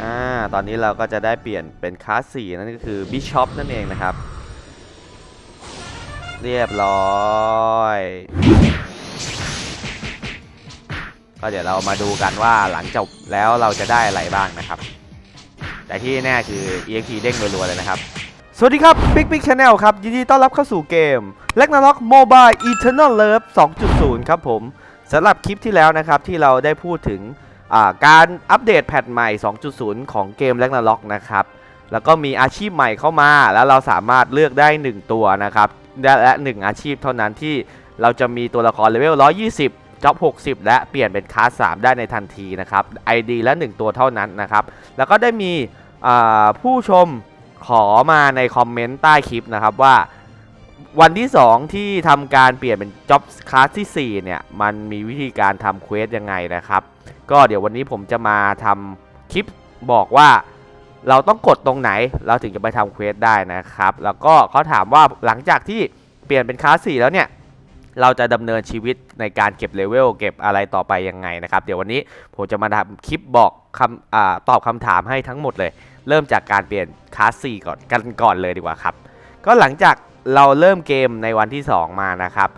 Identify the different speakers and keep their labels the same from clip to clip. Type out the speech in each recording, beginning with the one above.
Speaker 1: อ่าตอนนี้เราก็จะได้เปลี่ยนเป็นคลาสสี่นั่นก็คือบิชอปนั่นเองนะครับ เรียบร้อยก็เดี๋ยวเรามาดูกันว่าหลังจบแล้วเราจะได้อะไรบ้างนะครับ แต่ที่แน่คือ EXP เด้งรัวๆเลยนะครับ สวัสดีครับ Big Big Channel ครับ ยินดีต้อนรับเข้าสู่เกม l a g n a r o k Mobile Eternal Love 2.0 ครับผมสำหรับคลิปที่แล้วนะครับที่เราได้พูดถึง การอัปเดตแพทใหม่ 2.0 ของเกม l a g n a r o k นะครับ แล้วก็มีอาชีพใหม่เข้ามา แล้วเราสามารถเลือกได้ 1 ตัวนะครับ และ 1 อาชีพเท่านั้นที่เราจะมีตัวละครเลเวล 120จ็อบ60 และเปลี่ยนเป็นคลาส 3 ได้ในทันทีนะครับ ID และ 1 ตัวเท่านั้นนะครับ แล้วก็ได้มีผู้ชมขอมาในคอมเมนต์ใต้คลิปนะครับว่า วันที่ 2 ที่ทำการเปลี่ยนเป็นจ็อบคลาสที่ 4 เนี่ย มันมีวิธีการทำเควสยังไงนะครับ ก็เดี๋ยววันนี้ผมจะมาทำคลิปบอกว่าเราต้องกดตรงไหน เราถึงจะไปทำเควสได้นะครับ แล้วก็เขาถามว่าหลังจากที่เปลี่ยนเป็นคลาส 4 แล้วเนี่ย เราจะดำเนินชีวิตในการเก็บเลเวลเก็บอะไรต่อไปยังไงนะครับ เดี๋ยววันนี้ผมจะมาทำคลิปบอกคำอตอบคำถามให้ทั้งหมดเลย เริ่มจากการเปลี่ยนคลาส 4 ก่อนกันก่อนเลยดีกว่าครับ ก็หลังจาก เราเริ่มเกมในวันที่ 2 มานะครับ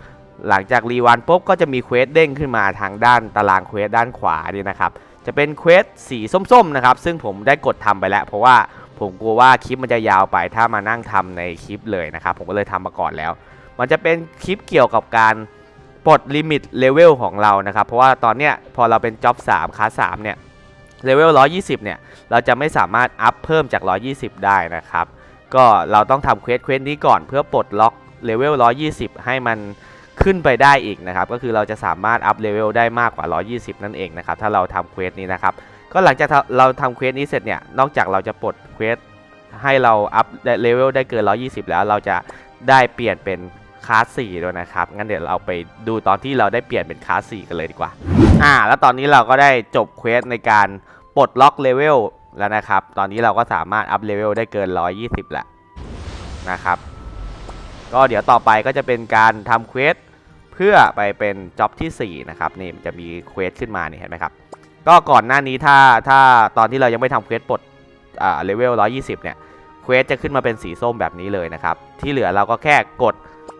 Speaker 1: หลังจากรีวันปุ๊บก็จะมีเควสเด้งขึ้นมาทางด้านตารางเควสด้านขวานี่นะครับจะเป็นเควสสีส้มๆนะครับซึ่งผมได้กดทำไปแล้ว เพราะว่าผมกลัวว่าคลิปมันจะยาวไปถ้ามานั่งทำในคลิปเลยนะครับผมก็เลยทำมาก่อนแล้ว มันจะเป็นคลิปเกี่ยวกับการปลดลิมิตเลเวลของเรานะครับเพราะว่าตอนเนี้ยพอเราเป็นจ็อบ3คลาส3เนี่ยเลเวล120เนี่ยเราจะไม่สามารถอัพเพิ่มจาก 120 ได้นะครับ ก็เราต้องทำเควสเควสนี้ก่อนเพื่อปลดล็อกเลเวล 120 ให้มันขึ้นไปได้อีกนะครับ ก็คือเราจะสามารถอัพเลเวลได้มากกว่า 120 นั่นเองนะครับ ถ้าเราทำเควสนี้นะครับ ก็หลังจากเราทำเควสนี้เสร็จเนี่ย นอกจากเราจะปลดเควสให้เราอัพเลเวลได้เกิน 120 แล้วเราจะได้เปลี่ยนเป็นคลาส4ด้วยนะครับ งั้นเดี๋ยวเราไปดูตอนที่เราได้เปลี่ยนเป็นคลาส4กันเลยดีกว่า อ่า แล้วตอนนี้เราก็ได้จบเควสในการปลดล็อกเลเวล แล้วนะครับ ตอนนี้เราก็สามารถอัพเลเวลได้เกิน 120แล้วนะครับ ก็เดี๋ยวต่อไปก็จะเป็นการทำเควสเพื่อไปเป็นจ็อบที่ 4 นะครับ นี่จะมีเควสขึ้นมานี่เห็นไหมครับ ก็ก่อนหน้านี้ถ้าถ้าตอนที่เรายังไม่ทำเควสปลดอ่าเลเวล 120 เนี่ยเควสจะขึ้นมาเป็นสีส้มแบบนี้เลยนะครับ ที่เหลือเราก็แค่กด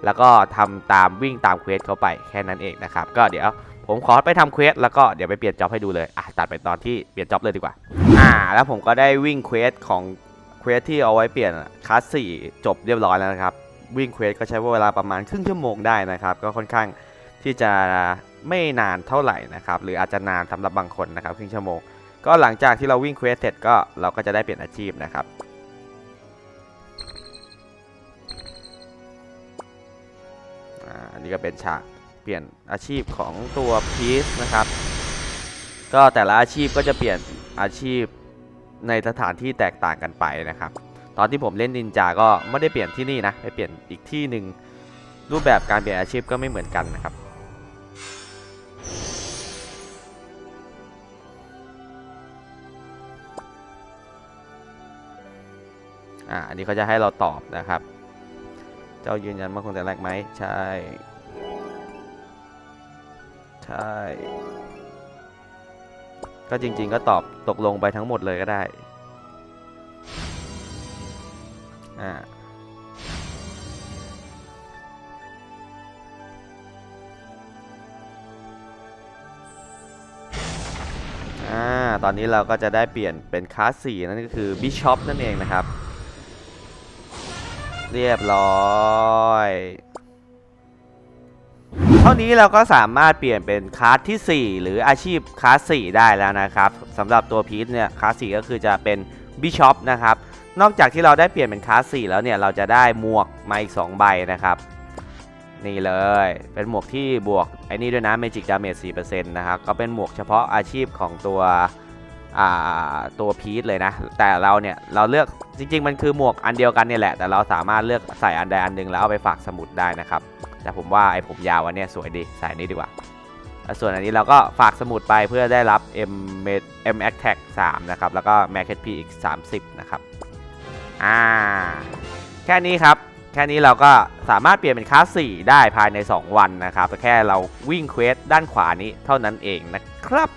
Speaker 1: แล้วก็ทำตามวิ่งตามเควสเข้าไปแค่นั้นเองนะครับ ก็เดี๋ยว ผมขอไปทำเควสแล้วก็เดี๋ยวไปเปลี่ยนจ็อบให้ดูเลยอะตัดไปตอนที่เปลี่ยนจ็อบเลยดีกว่า อ่า แล้วผมก็ได้วิ่งเควสของเควสที่เอาไว้เปลี่ยนคลาส4จบเรียบร้อยแล้วนะครับ วิ่งเควสก็ใช้เวลาประมาณครึ่งชั่วโมงได้นะครับ ก็ค่อนข้างที่จะไม่นานเท่าไหร่นะครับ หรืออาจจะนานสำหรับบางคนนะครับ ครึ่งชั่วโมง ก็หลังจากที่เราวิ่งเควสเสร็จก็เราก็จะได้เปลี่ยนอาชีพนะครับอันนี้ก็เป็นฉาก เปลี่ยนอาชีพของตัวพีซนะครับ ก็แต่ละอาชีพก็จะเปลี่ยนอาชีพในสถานที่แตกต่างกันไปนะครับ ตอนที่ผมเล่นนินจาก็ไม่ได้เปลี่ยนที่นี่นะไปเปลี่ยนอีกที่หนึ่งรูปแบบการเปลี่ยนอาชีพก็ไม่เหมือนกันนะครับอ่าอันนี้เขาจะให้เราตอบนะครับ เจ้ายืนยันมาคงแต่แรกไหมใช่ ช่ ก็จริง ๆ ก็ตอบตกลงไปทั้งหมดเลยก็ได้ อ่าอ่า ตอนนี้เราก็จะได้เปลี่ยนเป็นคลาส4นั่นก็คือบิชอปนั่นเองนะครับ เรียบร้อย เท่านี้เราก็สามารถเปลี่ยนเป็นคลาสที่ 4 หรืออาชีพคลาส 4 ได้แล้วนะครับสำหรับตัวพีทเนี่ยคลาส 4 ก็คือจะเป็นบิชอปนะครับนอกจากที่เราได้เปลี่ยนเป็นคลาส 4 แล้วเนี่ยเราจะได้หมวกมาอีก 2 ใบนะครับ นี่เลยเป็นหมวกที่บวกไอ้นี่ด้วยนะ Magic Damage 4%นะครับก็เป็นหมวกเฉพาะอาชีพของตัวตัวพีทเลยนะ แต่เราเนี่ยเราเลือกจริง ๆ มันคือหมวกอันเดียวกันเนี่ยแหละ แต่เราสามารถเลือกใส่อันใดอันหนึ่งแล้วเอาไปฝากสมุดได้นะครับ แต่ผมว่าไอ้ผมยาวอันเนี้ยสวยดีใส่อันนี้ดีกว่า ส่วนอันนี้เราก็ฝากสมุดไปเพื่อได้รับ M M a t a g 3นะครับ แล้วก็ Mac HP อีก 30 นะครับ อ่า แค่นี้ครับ แค่นี้เราก็สามารถเปลี่ยนเป็นคลาส 4 ได้ภายใน 2 วันนะครับ แต่แค่เราวิ่งเควสด้านขวานี้เท่านั้นเองนะครับ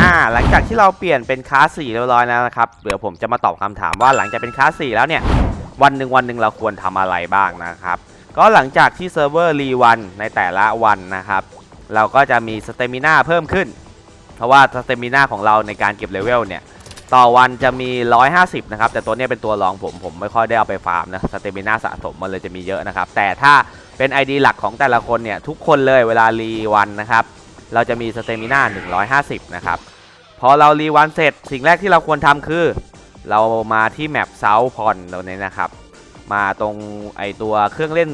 Speaker 1: อ่าหลังจากที่เราเปลี่ยนเป็นคลาส4เรียบร้อยแล้วนะครับเดี๋ยวผมจะมาตอบคำถามว่าหลังจากเป็นคลาส4แล้วเนี่ย วันหนึ่งวันหนึ่งเราควรทำอะไรบ้างนะครับ ก็หลังจากที่เซิร์ฟเวอร์รีวันในแต่ละวันนะครับ เราก็จะมีสเตมิน่าเพิ่มขึ้น เพราะว่าสเตมิน่าของเราในการเก็บเลเวลเนี่ย ต่อวันจะมี 150 นะครับ แต่ตัวนี้เป็นตัวรองผม ผมไม่ค่อยได้เอาไปฟาร์มนะ สเตมิน่าสะสมมันเลยจะมีเยอะนะครับ แต่ถ้าเป็น ID หลักของแต่ละคนเนี่ย ทุกคนเลยเวลารีวันนะครับ เราจะมีสเตมิน่า150 นะครับ พอเรารีวันเสร็จ สิ่งแรกที่เราควรทำคือ เรามาที่แมปเซาพอนตรงนี้นะครับ มาตรงไอตัวเครื่องเล่น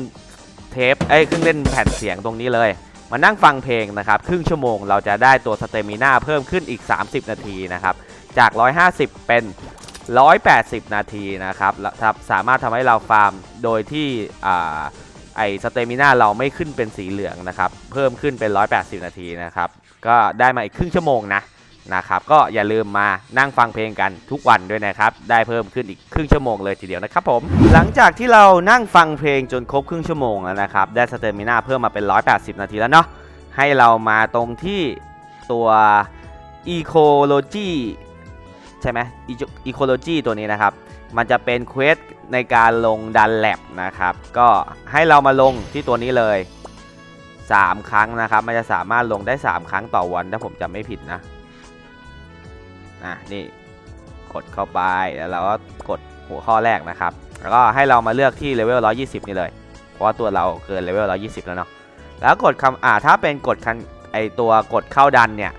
Speaker 1: เทปเอ้ยเครื่องเล่นแผ่นเสียงตรงนี้เลย มานั่งฟังเพลงนะครับ ครึ่งชั่วโมงเราจะได้ตัวสเตมิน่าเพิ่มขึ้นอีก 30 นาทีนะครับ จาก 150 เป็น 180 นาทีนะครับแล้วครับสามารถทำให้เราฟาร์มโดยที่อ่าไอสเตมิน่าเราไม่ขึ้นเป็นสีเหลืองนะครับ เพิ่มขึ้นเป็น 180 นาทีนะครับ ก็ได้มาอีกครึ่งชั่วโมงนะ นะครับก็อย่าลืมมานั่งฟังเพลงกันทุกวันด้วยนะครับ ได้เพิ่มขึ้นอีกครึ่งชั่วโมงเลยทีเดียวนะครับผม หลังจากที่เรานั่งฟังเพลงจนครบครึ่งชั่วโมงแล้วนะครับ ได้สเตอร์มิน่าเพิ่มมาเป็น 180 นาทีแล้วเนาะให้เรามาตรงที่ตัว Ecology ใช่ไหม Ecology ตัวนี้นะครับ มันจะเป็นเควสในการลงดันแลบนะครับ ก็ให้เรามาลงที่ตัวนี้เลย 3 ครั้งนะครับ มันจะสามารถลงได้ 3 ครั้งต่อวันถ้าผมจำไม่ผิดนะ อะนี่กดเข้าไปแล้วเราก็กดหัวข้อแรกนะครับ แล้วก็ให้เรามาเลือกที่เลเวล 120 นี่เลย เพราะว่าตัวเราเกินเลเวล 120 แล้วเนาะ แล้วกดคำอ่าถ้าเป็นกดคันไอตัวกดเข้าดันเนี่ย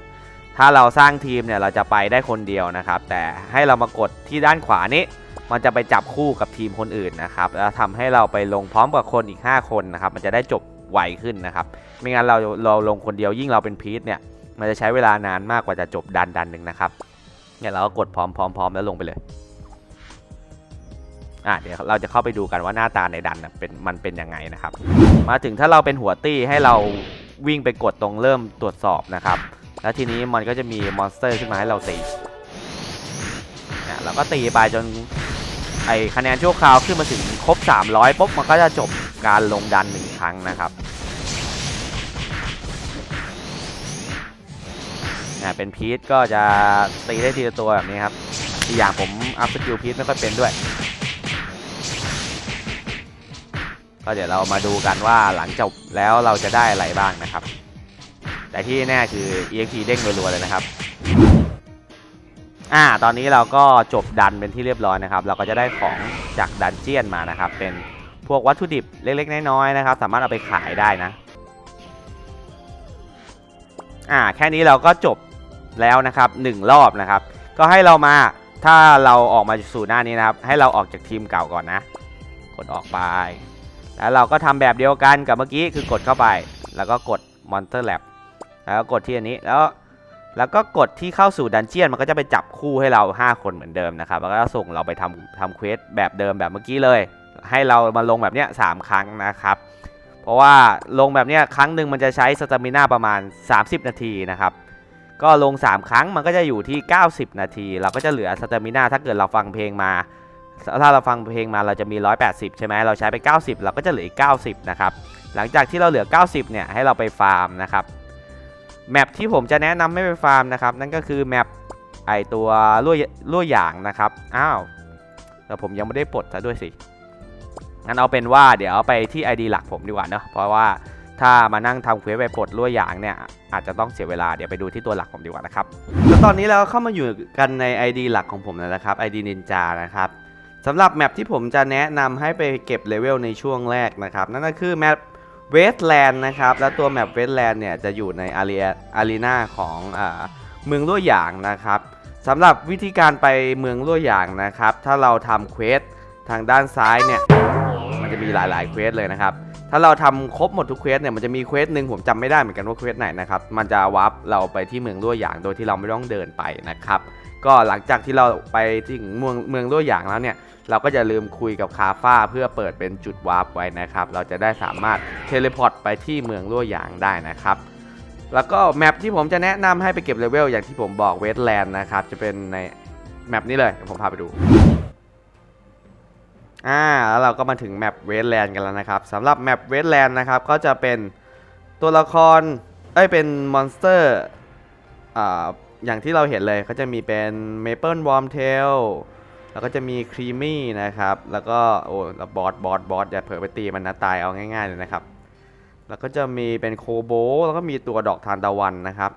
Speaker 1: ถ้าเราสร้างทีมเนี่ยเราจะไปได้คนเดียวนะครับ แต่ให้เรามากดที่ด้านขวานี้ มันจะไปจับคู่กับทีมคนอื่นนะครับ แล้วทำให้เราไปลงพร้อมกับคนอีก 5 คนนะครับ มันจะได้จบไวขึ้นนะครับ ไม่งั้นเราเราลงคนเดียวยิ่งเราเป็นพีทเนี่ย มันจะใช้เวลานานมากกว่าจะจบดันดันหนึ่งนะครับ เนี่ยเราก็กดพร้อมพร้อมพร้อมแล้วลงไปเลยอะเดี๋ยวเราจะเข้าไปดูกันว่าหน้าตาในดันน่ะเป็นมันเป็นยังไงนะครับ มาถึงถ้าเราเป็นหัวตี้ให้เราวิ่งไปกดตรงเริ่มตรวจสอบนะครับ แล้วทีนี้มันก็จะมีมอนสเตอร์ขึ้นมาให้เราตีเนี่ยเราก็ตีไปจนไอคะแนนชั่วคราวขึ้นมาถึงครบ 300ปุ๊บมันก็จะจบการลงดันหนึ่งครั้งนะครับ นี่ยเป็นพีทก็จะตีได้ทีละตัวแบบนี้ครับอีกอย่างผมอัพสกิลพีทไม่ค่อยเป็นด้วย ก็เดี๋ยวเรามาดูกันว่าหลังจบแล้วเราจะได้อะไรบ้างนะครับ แต่ที่แน่คือ EXP เด้งรัวๆเลยนะครับอ่าตอนนี้เราก็จบดันเป็นที่เรียบร้อยนะครับ เราก็จะได้ของจากดันเจียนมานะครับ เป็นพวกวัตถุดิบเล็กๆน้อยๆนะครับ สามารถเอาไปขายได้นะอ่าแค่นี้เราก็จบ แล้วนะครับหนึ่งรอบนะครับ ก็ให้เรามาถ้าเราออกมาสู่หน้านี้นะครับ ให้เราออกจากทีมเก่าก่อนนะ กดออกไป แล้วเราก็ทำแบบเดียวกันกับเมื่อกี้คือกดเข้าไป แล้วก็กด Monster Lab แล้วก็กดที่อันนี้แล้วแล้วก็กดที่เข้าสู่ดันเจียนมันก็จะไปจับคู่ให้เรา 5 คนเหมือนเดิมนะครับ แล้วก็ส่งเราไปทำทำเควสแบบเดิมแบบเมื่อกี้เลย ให้เรามาลงแบบเนี้ยสามครั้งนะครับ เพราะว่าลงแบบเนี้ยครั้งหนึ่งมันจะใช้สตามิน่าประมาณ 30 นาทีนะครับ ก็ลง 3 ครั้งมันก็จะอยู่ที่ 90 นาที เราก็จะเหลือสเตมิน่าถ้าเกิดเราฟังเพลงมา ถ้าเราฟังเพลงมาเราจะมี 180 ใช่ไหมเราใช้ไป 90 เราก็จะเหลืออีก 90 นะครับ หลังจากที่เราเหลือ 90 เนี่ยให้เราไปฟาร์มนะครับ แมปที่ผมจะแนะนำให้ไปฟาร์มนะครับ นั่นก็คือแมปไอตัวลั่วลั่วหยางนะครับ อ้าวแต่ผมยังไม่ได้ปลดซะด้วยสิงั้นเอาเป็นว่าเดี๋ยวไปที่ ID หลักผมดีกว่าเนอะเพราะว่า ถ้ามานั่งทำเควสไปปลดลั่วหยางเนี่ยอาจจะต้องเสียเวลาเดี๋ยวไปดูที่ตัวหลักผมดีกว่านะครับแล้วตอนนี้เราเข้ามาอยู่กันใน ID หลักของผมแล้วนะครับ ID Ninja นะครับสำหรับแมปที่ผมจะแนะนำให้ไปเก็บเลเวลในช่วงแรกนะครับ นั่นก็คือแมปเวสแลนด์นะครับ และตัวแมปเวสแลนด์เนี่ยจะอยู่ในอารีอารีนาของอเมืองลั่วหยางนะครับสำหรับวิธีการไปเมืองลั่วหยางนะครับ ถ้าเราทำเควสทางด้านซ้ายเนี่ย มันจะมีหลายๆเควสเลยนะครับ ถ้าเราทำครบหมดทุกเควสเนี่ยมันจะมีเควสหนึ่งผมจำไม่ได้เหมือนกันว่าเควสไหนนะครับมันจะวับเราไปที่เมืองลั่วหยางโดยที่เราไม่ต้องเดินไปนะครับก็หลังจากที่เราไปถึงเมืองเมืองลั่วหยางแล้วเนี่ยเราก็จะลืมคุยกับคาฟ้าเพื่อเปิดเป็นจุดวาร์ปไว้นะครับเราจะได้สามารถเทเลพอร์ตไปที่เมืองลั่วหยางได้นะครับแล้วก็แมปที่ผมจะแนะนำให้ไปเก็บเลเวลอย่างที่ผมบอกเวสแลนด์นะครับจะเป็นในแมปนี้เลยเดี๋ยวผมพาไปดู อ่าแล้วเราก็มาถึงแมปเวสแลนด์กันแล้วนะครับสำหรับแมปเวสแลนด์นะครับก็จะเป็นตัวละครเอ้ยเป็นมอนสเตอร์อ่าอย่างที่เราเห็นเลยเขาจะมีเป็น Maple Warm Tail แล้วก็จะมี Creamy นะครับ แล้วก็โอ้แล้วบอสบอสบอสอย่าเผลอไปตีมันนะตายเอาง่ายๆเลยนะครับ แล้วก็จะมีเป็นโคโบแล้วก็มีตัวดอกทานตะวันนะครับ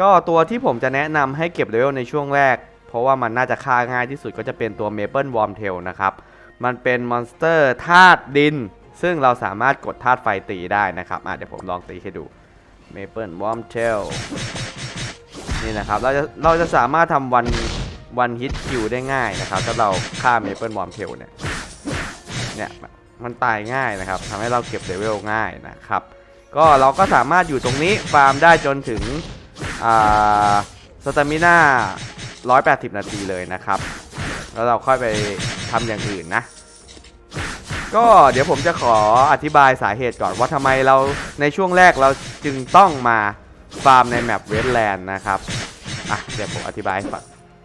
Speaker 1: ก็ตัวที่ผมจะแนะนำให้เก็บเลเวลในช่วงแรก เพราะว่ามันน่าจะฆ่าง่ายที่สุดก็จะเป็นตัว Maple Warm Tail นะครับ มันเป็นมอนสเตอร์ธาตุดิน ซึ่งเราสามารถกดธาตุไฟตีได้นะครับอะเดี๋ยวผมลองตีให้ดู Maple Warm Tail นี่นะครับเราจะเราจะสามารถทำวันวันฮิตคิวได้ง่ายนะครับ ถ้าเราฆ่า Maple Warm Tail เนี่ยเนี่ยมันตายง่ายนะครับทำให้เราเก็บเลเวลง่ายนะครับ ก็เราก็สามารถอยู่ตรงนี้ฟาร์มได้จนถึงอ่าสตามิน่า180 นาทีเลยนะครับ แล้วเราค่อยไปทำอย่างอื่นนะ ก็เดี๋ยวผมจะขออธิบายสาเหตุก่อนว่าทำไมเราในช่วงแรกเราจึงต้องมาฟาร์มในแมปเวสแลนด์นะครับอะเดี๋ยวผมอธิบายให้ฟัง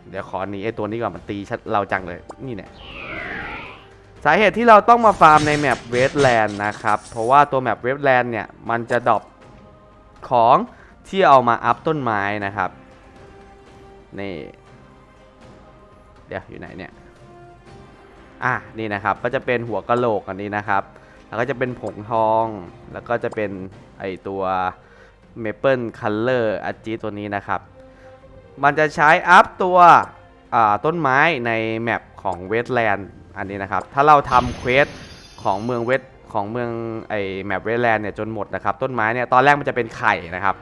Speaker 1: เดี๋ยวขอหนีไอ้ตัวนี้ก่อนมันตีชัดเราจังเลยนี่เนี่ยสาเหตุที่เราต้องมาฟาร์มในแมปเวสแลนด์นะครับ เพราะว่าตัวแมปเวสแลนด์เนี่ย มันจะดรอปของที่เอามาอัพต้นไม้นะครับ นี่ เดี๋ยวอยู่ไหนเนี่ย อะนี่นะครับก็จะเป็นหัวกะโหลกอันนี้นะครับ แล้วก็จะเป็นผงทอง แล้วก็จะเป็นไอตัว Maple Color อัจจีตัวนี้นะครับ มันจะใช้อัพตัวต้นไม้ในแมปของเวสแลนด์อันนี้นะครับ ถ้าเราทำเควสของเมืองเวสของเมืองไอแมปเวสแลนด์เนี่ยจนหมดนะครับ ต้นไม้เนี่ยตอนแรกมันจะเป็นไข่นะครับ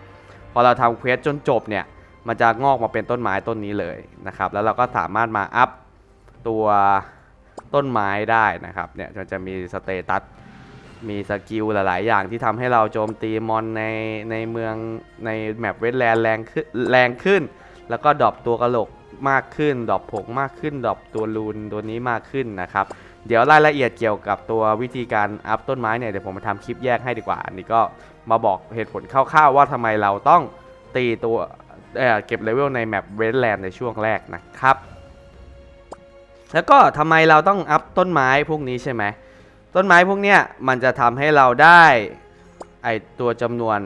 Speaker 1: พอเราทำเควสจนจบเนี่ย มันจะงอกมาเป็นต้นไม้ต้นนี้เลยนะครับ แล้วเราก็สามารถมาอัพตัวต้นไม้ได้นะครับ เนี่ยมันจะมีสเตตัส มีสกิลหลาย ๆ อย่างที่ทำให้เราโจมตีมอนในในเมืองในแมปเวสแลนด์แรงขึ้นแรงขึ้น แล้วก็ดรอปตัวกระโหลกมากขึ้น ดรอปผงมากขึ้น ดรอปตัวรูนตัวนี้มากขึ้นนะครับ เดี๋ยวรายละเอียดเกี่ยวกับตัววิธีการอัพต้นไม้เนี่ยเดี๋ยวผมมาทำคลิปแยกให้ดีกว่า อันนี้ก็มาบอกเหตุผลคร่าว ๆ ว่าทำไมเราต้องตีตัว เก็บเลเวลในแมปเวสแลนด์ในช่วงแรกนะครับ แล้วก็ทำไมเราต้องอัพต้นไม้พวกนี้ใช่ไหม ต้นไม้พวกเนี้ยมันจะทำให้เราได้ไอตัวจำนวน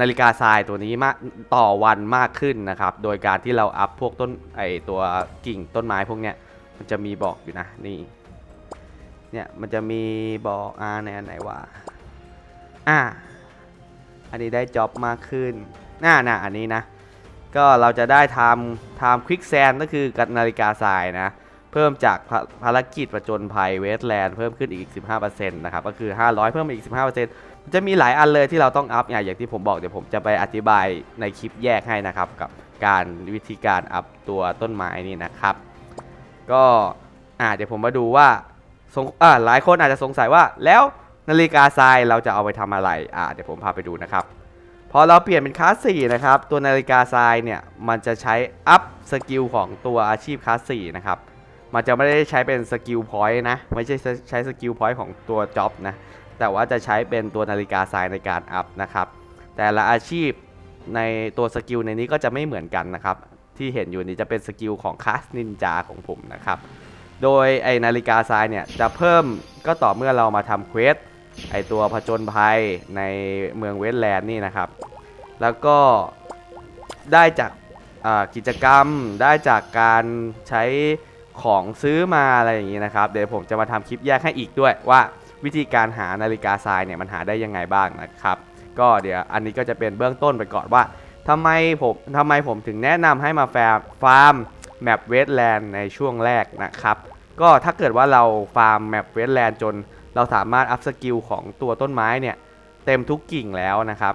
Speaker 1: นาฬิกาทรายตัวนี้มากต่อวันมากขึ้นนะครับ โดยการที่เราอัพพวกต้นไอตัวกิ่งต้นไม้พวกเนี้ยมันจะมีบอกอยู่นะนี่เนี่ยมันจะมีบอกอ่าในอันไหนวะอ่าอันนี้ได้จ็อบมากขึ้นน่าน่ะอันนี้นะ ก็เราจะได้ทำทำควิกแซนก็คือกับนาฬิกาทรายนะ เพิ่มจากภารกิจประจนภัยเวสแลนด์เพิ่มขึ้นอีก 15%นะครับ ก็คือ 500 เพิ่มอีก 15%มันจะมีหลายอันเลยที่เราต้องอัพอย่างอย่างที่ผมบอกเดี๋ยวผมจะไปอธิบายในคลิปแยกให้นะครับ กับการวิธีการอัพตัวต้นไม้นี่นะครับ ก็อ่าเดี๋ยวผมมาดูว่าสงอ่าหลายคนอาจจะสงสัยว่าแล้วนาฬิกาทรายเราจะเอาไปทำอะไร อ่า เดี๋ยวผมพาไปดูนะครับ พอเราเปลี่ยนเป็นคลาส4นะครับ ตัวนาฬิกาทรายเนี่ย มันจะใช้อัพสกิลของตัวอาชีพคลาส4นะครับ มันจะไม่ได้ใช้เป็นสกิลพอยต์นะ ไม่ใช่ใช้สกิลพอยต์ของตัวจ็อบนะ แต่ว่าจะใช้เป็นตัวนาฬิกาทรายในการอัพนะครับ แต่ละอาชีพในตัวสกิลในนี้ก็จะไม่เหมือนกันนะครับ ที่เห็นอยู่นี้จะเป็นสกิลของคลาสนินจาของผมนะครับ โดยไอนาฬิกาทรายเนี่ยจะเพิ่มก็ต่อเมื่อเรามาทำเควส ไอตัวผจญภัยในเมืองเวสแลนด์นี่นะครับ แล้วก็ได้จากกิจกรรมได้จากการใช้ของซื้อมาอะไรอย่างนี้นะครับ เดี๋ยวผมจะมาทำคลิปแยกให้อีกด้วยว่าวิธีการหานาฬิกาทรายเนี่ยมันหาได้ยังไงบ้างนะครับ ก็เดี๋ยวอันนี้ก็จะเป็นเบื้องต้นไปก่อนว่าทำไมผมทำไมผมถึงแนะนำให้มาแฟร์ฟาร์มแมปเวสแลนด์ในช่วงแรกนะครับ ก็ถ้าเกิดว่าเราฟาร์มแมปเวสแลนด์จน เราสามารถอัพสกิลของตัวต้นไม้เนี่ยเต็มทุกกิ่งแล้วนะครับ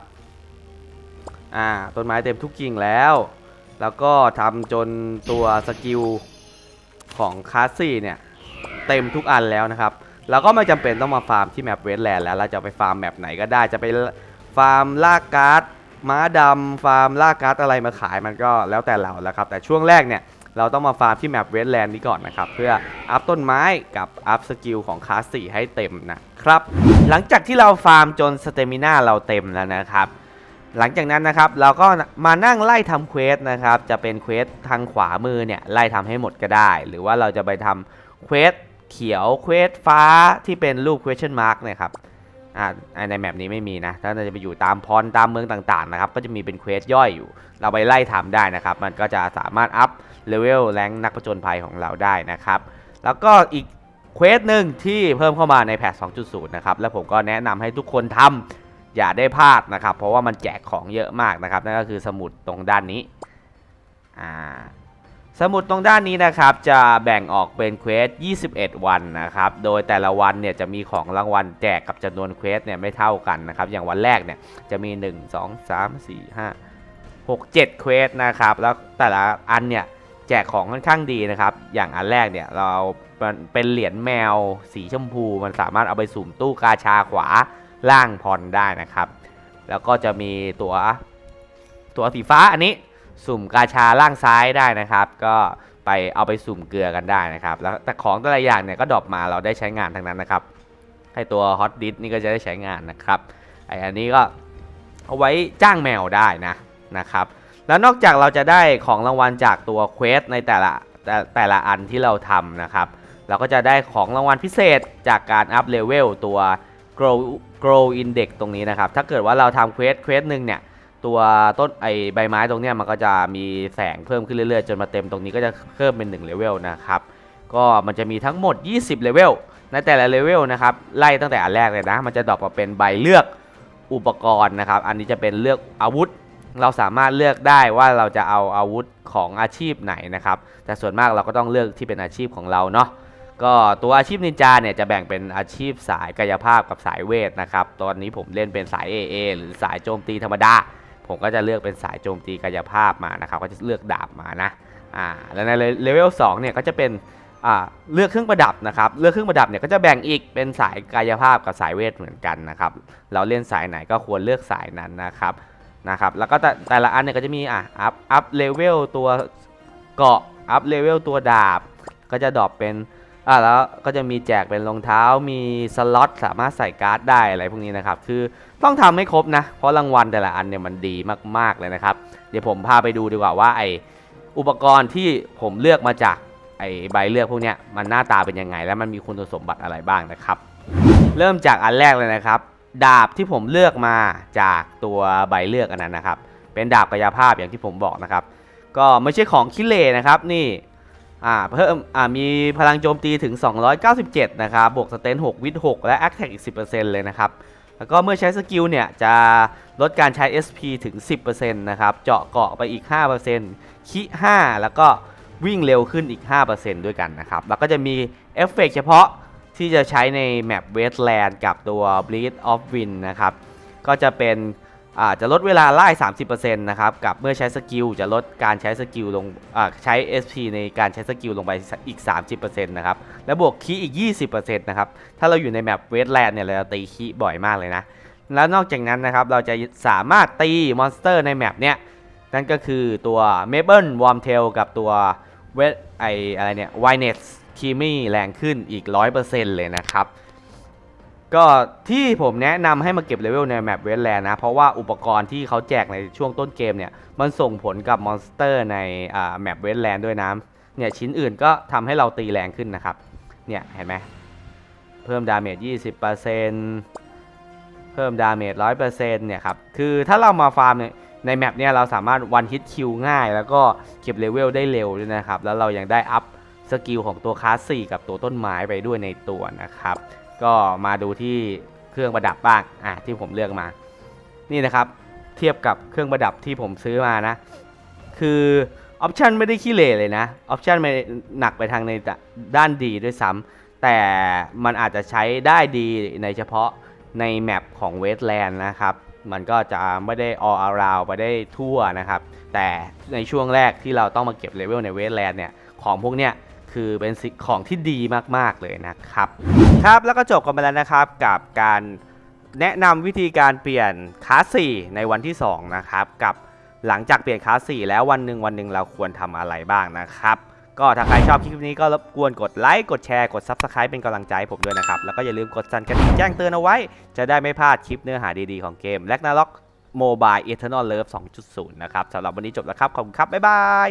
Speaker 1: อ่าต้นไม้เต็มทุกกิ่งแล้ว แล้วก็ทำจนตัวสกิลของคลาสซี่เนี่ยเต็มทุกอันแล้วนะครับเราก็ไม่จำเป็นต้องมาฟาร์มที่แมปเวสแลนด์แล้ว เราจะไปฟาร์มแมปไหนก็ได้ จะไปฟาร์มล่าการ์ดม้าดำฟาร์มล่าการ์ดอะไรมาขายมันก็แล้วแต่เราแล้วครับ แต่ช่วงแรกเนี่ย เราต้องมาฟาร์มที่แมปเวสแลนด์นี้ก่อนนะครับ เพื่ออัพต้นไม้กับอัพสกิลของคลาสสี่ให้เต็มนะครับ หลังจากที่เราฟาร์มจนสเตมิน่าเราเต็มแล้วนะครับหลังจากนั้นนะครับเราก็มานั่งไล่ทำเควสนะครับจะเป็นเควสทางขวามือเนี่ยไล่ทำให้หมดก็ได้ หรือว่าเราจะไปทำเควสเขียวเควสฟ้าที่เป็นรูป question mark นะครับ อ่าในแมปนี้ไม่มีนะถ้าจะไปอยู่ตามพรตามเมืองต่างๆนะครับก็จะมีเป็นเควสย่อยอยู่ เราไปไล่ทำได้นะครับ มันก็จะสามารถอัพเลเวลแรงนักผจญภัยของเราได้นะครับ แล้วก็อีกเควสหนึ่งที่เพิ่มเข้ามาในแพท 2.0 นะครับ แล้วผมก็แนะนำให้ทุกคนทำอย่าได้พลาดนะครับ เพราะว่ามันแจกของเยอะมากนะครับ นั่นก็คือสมุดตรงด้านนี้อ่า สมุดตรงด้านนี้นะครับจะแบ่งออกเป็นเควส 21 วันนะครับ โดยแต่ละวันเนี่ยจะมีของรางวัลแจกกับจำนวนเควสเนี่ยไม่เท่ากันนะครับ อย่างวันแรกเนี่ยจะมี 1 2 3 4 5 6 7เควสนะครับ แล้วแต่ละอันเนี่ยแจกของค่อนข้างดีนะครับ อย่างอันแรกเนี่ยเราเป็นเหรียญแมวสีชมพู มันสามารถเอาไปสุ่มตู้กาชาขวาล่างพรได้นะครับ แล้วก็จะมีตัวตัวสีฟ้าอันนี้ สุ่มกาชาล่างซ้ายได้นะครับ ก็ไปเอาไปสุ่มเกลือกันได้นะครับ แล้วแต่ของแต่ละอย่างเนี่ยก็ดรอปมาเราได้ใช้งานทั้งนั้นนะครับให้ตัวฮอตดิสนี่ก็จะได้ใช้งานนะครับไออันนี้ก็เอาไว้จ้างแมวได้นะนะครับ แล้วนอกจากเราจะได้ของรางวัลจากตัวเควสในแต่ละแต่แต่ละอันที่เราทำนะครับ เราก็จะได้ของรางวัลพิเศษจากการอัพเลเวลตัว grow grow index ตรงนี้นะครับ ถ้าเกิดว่าเราทำเควสเควสหนึ่งเนี่ย ตัวต้นไอใบไม้ตรงเนี้ยมันก็จะมีแสงเพิ่มขึ้นเรื่อยๆ จนมาเต็มตรงนี้ก็จะเพิ่มเป็น1เลเวลนะครับก็มันจะมีทั้งหมด 20เลเวลในแต่ละเลเวลนะครับไล่ตั้งแต่อันแรกเลยนะ มันจะดรอปมาเป็นใบเลือกอุปกรณ์นะครับ อันนี้จะเป็นเลือกอาวุธ เราสามารถเลือกได้ว่าเราจะเอาอาวุธของอาชีพไหนนะครับ แต่ส่วนมากเราก็ต้องเลือกที่เป็นอาชีพของเราเนาะก็ตัวอาชีพนินจาเนี่ยจะแบ่งเป็นอาชีพสายกายภาพกับสายเวทนะครับ ตอนนี้ผมเล่นเป็นสาย AA หรือสายโจมตีธรรมดา ผมก็จะเลือกเป็นสายโจมตีกายภาพมานะครับ ก็จะเลือกดาบมานะอ่าแล้วในเลเวล2เนี่ยก็จะเป็นอ่าเลือกเครื่องประดับนะครับเลือกเครื่องประดับเนี่ยก็จะแบ่งอีกเป็นสายกายภาพกับสายเวทเหมือนกันนะครับ เราเล่นสายไหนก็ควรเลือกสายนั้นนะครับนะครับ แล้วก็แต่แต่ละอันเนี่ยก็จะมีอะอัพอัพเลเวลตัวเกาะอัพเลเวลตัวดาบ ก็จะดรอปเป็น อ่าแล้วก็จะมีแจกเป็นรองเท้ามีสล็อตสามารถใส่การ์ดได้อะไรพวกนี้นะครับ คือต้องทำให้ครบนะ เพราะรางวัลแต่ละอันเนี่ยมันดีมากๆเลยนะครับ เดี๋ยวผมพาไปดูดีกว่าว่าไออุปกรณ์ที่ผมเลือกมาจากไอใบเลือกพวกเนี้ยมันหน้าตาเป็นยังไง และมันมีคุณสมบัติอะไรบ้างนะครับ เริ่มจากอันแรกเลยนะครับ ดาบที่ผมเลือกมาจากตัวใบเลือกอันนั้นนะครับ เป็นดาบกายภาพอย่างที่ผมบอกนะครับ ก็ไม่ใช่ของคิเลนะครับนี่ อ่าเพิ่มอ่ามีพลังโจมตีถึง 297 นะครับ บวกสเตน6 วิท6และ a อ t แทกอีก 10%เลยนะครับ แล้วก็เมื่อใช้สกิลเนี่ย จะลดการใช้ SP ถึง 10%นะครับ เจาะเกาะไปอีก 5%คิ5แล้วก็วิ่งเร็วขึ้นอีก 5%ด้วยกันนะครับ แล้วก็จะมีเอฟเฟกเฉพาะที่จะใช้ในแมปเวสแลนด์กับตัว Bleed of Wind นะครับ ก็จะเป็น จะลดเวลาไล่30%นะครับกับเมื่อใช้สกิลจะลดการใช้สกิลลงใช้ SP ในการใช้สกิลลงไปอีก 30%นะครับและบวกคีย์อีก 20%นะครับถ้าเราอยู่ในแมปเวสแลนด์เนี่ยเราจะตีคีบ่อยมากเลยนะ แล้วนอกจากนั้นนะครับเราจะสามารถตีมอนสเตอร์ในแมปเนี้ยนั่นก็คือตัวเมเบิลวอร์มเทลกับตัวเวทไออะไรเนี่ยไวเนสคีมี่แรงขึ้นอีก 100%เลยนะครับ ก็ที่ผมแนะนำให้มาเก็บเลเวลในแมปเวสแลนด์นะ เพราะว่าอุปกรณ์ที่เขาแจกในช่วงต้นเกมเนี่ย มันส่งผลกับมอนสเตอร์ในแมปเวสแลนด์ด้วยนะเนี่ยชิ้นอื่นก็ทำให้เราตีแรงขึ้นนะครับ เนี่ยเห็นไหมเพิ่มดาเมจ 20%เพิ่มดาเมจ 100%เนี่ยครับ คือถ้าเรามาฟาร์มเนี่ยในแมปเนี่ยเราสามารถวันฮิตคิวง่าย แล้วก็เก็บเลเวลได้เร็วด้วยนะครับ แล้วเรายังได้อัพสกิลของตัวคลาส4กับตัวต้นไม้ไปด้วยในตัวนะครับ ก็มาดูที่เครื่องประดับบ้างอะที่ผมเลือกมา นี่นะครับเทียบกับเครื่องประดับที่ผมซื้อมานะ คือออปชันไม่ได้ขี้เหร่เลยนะออปชันไม่หนักไปทางในด้านดีด้วยซ้ำแต่มันอาจจะใช้ได้ดีในเฉพาะในแมปของเวสแลนด์นะครับ มันก็จะไม่ได้ all around ไปได้ทั่วนะครับ แต่ในช่วงแรกที่เราต้องมาเก็บเลเวลในเวสแลนด์เนี่ย ของพวกเนี้ย คือเป็นสิ่งของที่ดีมากๆเลยนะครับ ครับแล้วก็จบกันไปแล้วนะครับกับการแนะนำวิธีการเปลี่ยนคลาส4ในวันที่ 2 นะครับ กับหลังจากเปลี่ยนคลาส4แล้ววันหนึ่งวันหนึ่งเราควรทำอะไรบ้างนะครับก็ถ้าใครชอบคลิปนี้ก็รบกวนกดไลค์ กดแชร์ กด Subscribe เป็นกำลังใจให้ผมด้วยนะครับ แล้วก็อย่าลืมกดสั่นกระดิ่งแจ้งเตือนเอาไว้ จะได้ไม่พลาดคลิปเนื้อหาดีๆของเกม l a g n a r o k Mobile Eternal Love 2.0 นะครับสำหรับวันนี้จบแล้วครับ ขอบคุณครับ บ๊ายบาย